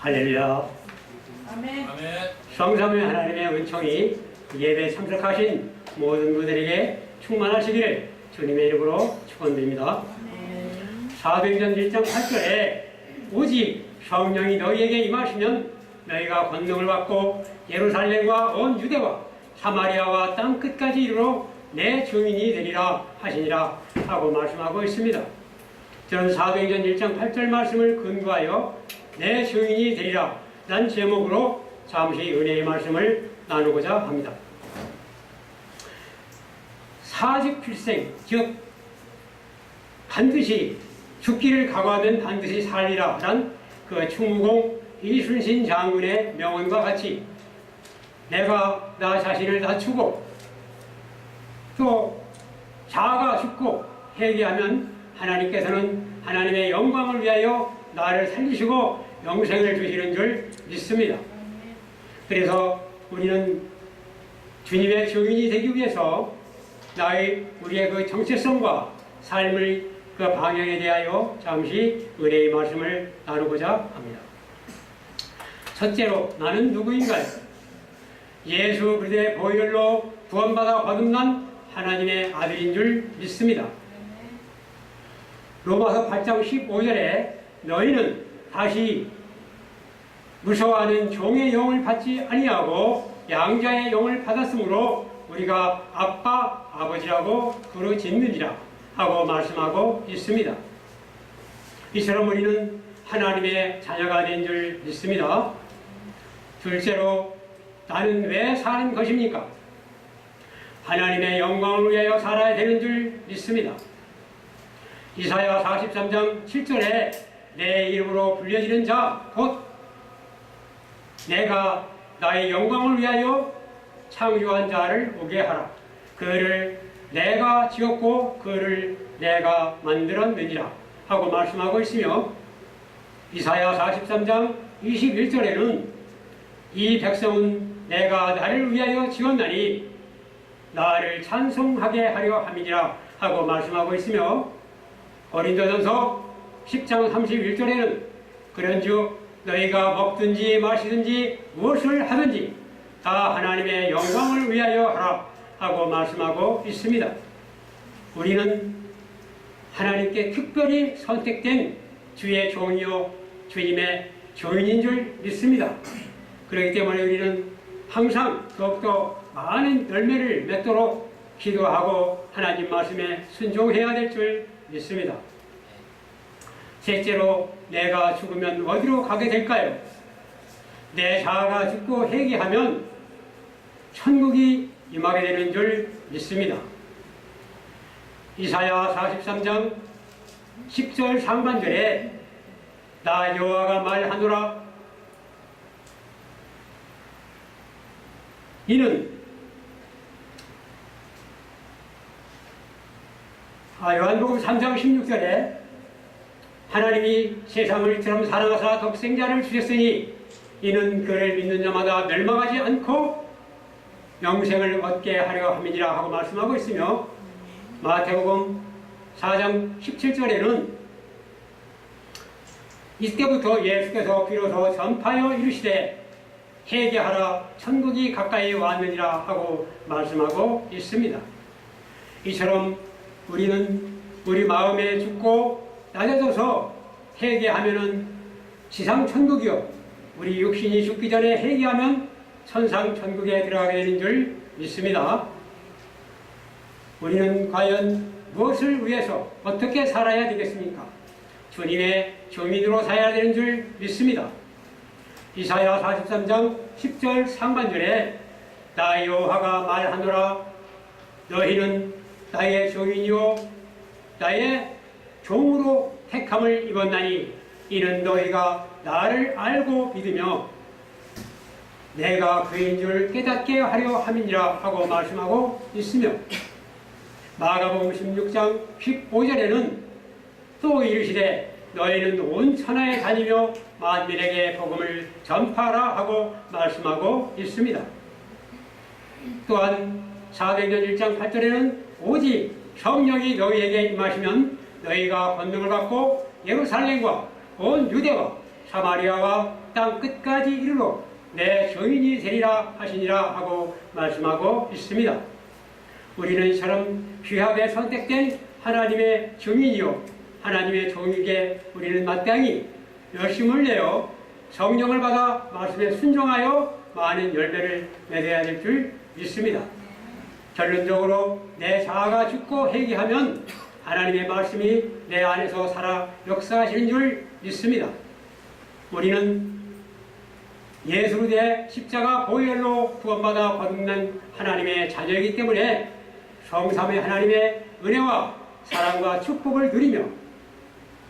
할렐루야. 아멘. 성삼위 하나님의 은총이 예배 참석하신 모든 분들에게 충만하시기를 주님의 이름으로 축원드립니다. 사도행전 1장 8절에 오직 성령이 너희에게 임하시면 너희가 권능을 받고 예루살렘과 온 유대와 사마리아와 땅 끝까지 이르러 내 증인이 되리라 하시니라 하고 말씀하고 있습니다. 저는 사도행전 1장 8절 말씀을 근거하여 내 증인이 되리라 란 제목으로 잠시 은혜의 말씀을 나누고자 합니다. 사직필생 즉 반드시 죽기를 각오하면 반드시 살리라 란 그 충무공 이순신 장군의 명언과 같이 내가 나 자신을 낮추고 또 자아가 죽고 회개하면 하나님께서는 하나님의 영광을 위하여 나를 살리시고 영생을 주시는 줄 믿습니다. 그래서 우리는 주님의 증인이 되기 위해서 나의 우리의 그 정체성과 삶의 그 방향에 대하여 잠시 은혜의 말씀을 나누고자 합니다. 첫째로 나는 누구인가요? 예수 그리스도의 보혈로 구원받아 거듭난 하나님의 아들인 줄 믿습니다. 로마서 8장 15절에 너희는 다시 무서워하는 종의 영을 받지 아니하고 양자의 영을 받았으므로 우리가 아빠 아버지라고 부르짖느니라 하고 말씀하고 있습니다. 이처럼 우리는 하나님의 자녀가 된 줄 믿습니다. 둘째로 나는 왜 사는 것입니까? 하나님의 영광을 위하여 살아야 되는 줄 믿습니다. 이사야 43장 7절에 내 이름으로 불려지는 자, 곧 내가 나의 영광을 위하여 창조한 자를 오게 하라. 그를 내가 지었고 그를 내가 만들었느니라 하고 말씀하고 있으며 이사야 43장 21절에는 이 백성은 내가 나를 위하여 지었나니 나를 찬송하게 하려 함이니라 하고 말씀하고 있으며 고린도전서 10장 31절에는 그런즉 너희가 먹든지 마시든지 무엇을 하든지 다 하나님의 영광을 위하여 하라 하고 말씀하고 있습니다. 우리는 하나님께 특별히 선택된 주의 종이요 주님의 조인인 줄 믿습니다. 그렇기 때문에 우리는 항상 더욱더 많은 열매를 맺도록 기도하고 하나님 말씀에 순종해야 될 줄 믿습니다. 셋째로 내가 죽으면 어디로 가게 될까요? 내 자아가 죽고 회개하면 천국이 임하게 되는 줄 믿습니다. 이사야 43장 10절 상반절에 나 여호와가 말하노라 이는 아, 요한복음 3장 16절에 하나님이 세상을 이처럼 사랑하사 독생자를 주셨으니 이는 그를 믿는 자마다 멸망하지 않고 영생을 얻게 하려 함이니라 하고 말씀하고 있으며 마태복음 4장 17절에는 이때부터 예수께서 비로소 전파하여 이르시되 회개하라 천국이 가까이 왔느니라 하고 말씀하고 있습니다. 이처럼 우리는 우리 마음에 죽고 낮아져서 회개하면은 지상 천국이요 우리 육신이 죽기 전에 회개하면 천상 천국에 들어가게 되는 줄 믿습니다. 우리는 과연 무엇을 위해서 어떻게 살아야 되겠습니까? 주님의 주민으로 살아야 되는 줄 믿습니다. 이사야 43장 10절 상반절에 나 여호와가 말하노라 너희는 나의 종인이요 나의 종으로 택함을 입었나니 이는 너희가 나를 알고 믿으며 내가 그인 줄 깨닫게 하려 함이니라 하고 말씀하고 있으며 마가복음 16장 15절에는 또 이르시되 너희는 온 천하에 다니며 만민에게 복음을 전파하라 하고 말씀하고 있습니다. 또한 사도행전 1장 8절에는 오직 성령이 너희에게 임하시면 너희가 권능을 받고 예루살렘과 온 유대와 사마리아와 땅 끝까지 이르러 내 증인이 되리라 하시니라 하고 말씀하고 있습니다. 우리는 이처럼 귀하게 선택된 하나님의 증인이요 하나님의 종에게 우리는 마땅히 열심을 내어 성령을 받아 말씀에 순종하여 많은 열매를 맺어야 될 줄 믿습니다. 결론적으로 내 자아가 죽고 회개하면 하나님의 말씀이 내 안에서 살아 역사하시는 줄 믿습니다. 우리는 예수로 대 십자가 보혈로 구원받아 거듭난 하나님의 자녀이기 때문에 성삼의 하나님의 은혜와 사랑과 축복을 누리며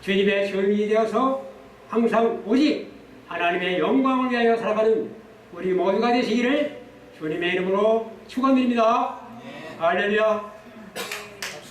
주님의 증인이 되어서 항상 오직 하나님의 영광을 위하여 살아가는 우리 모두가 되시기를 주님의 이름으로 축원드립니다. 할렐루야.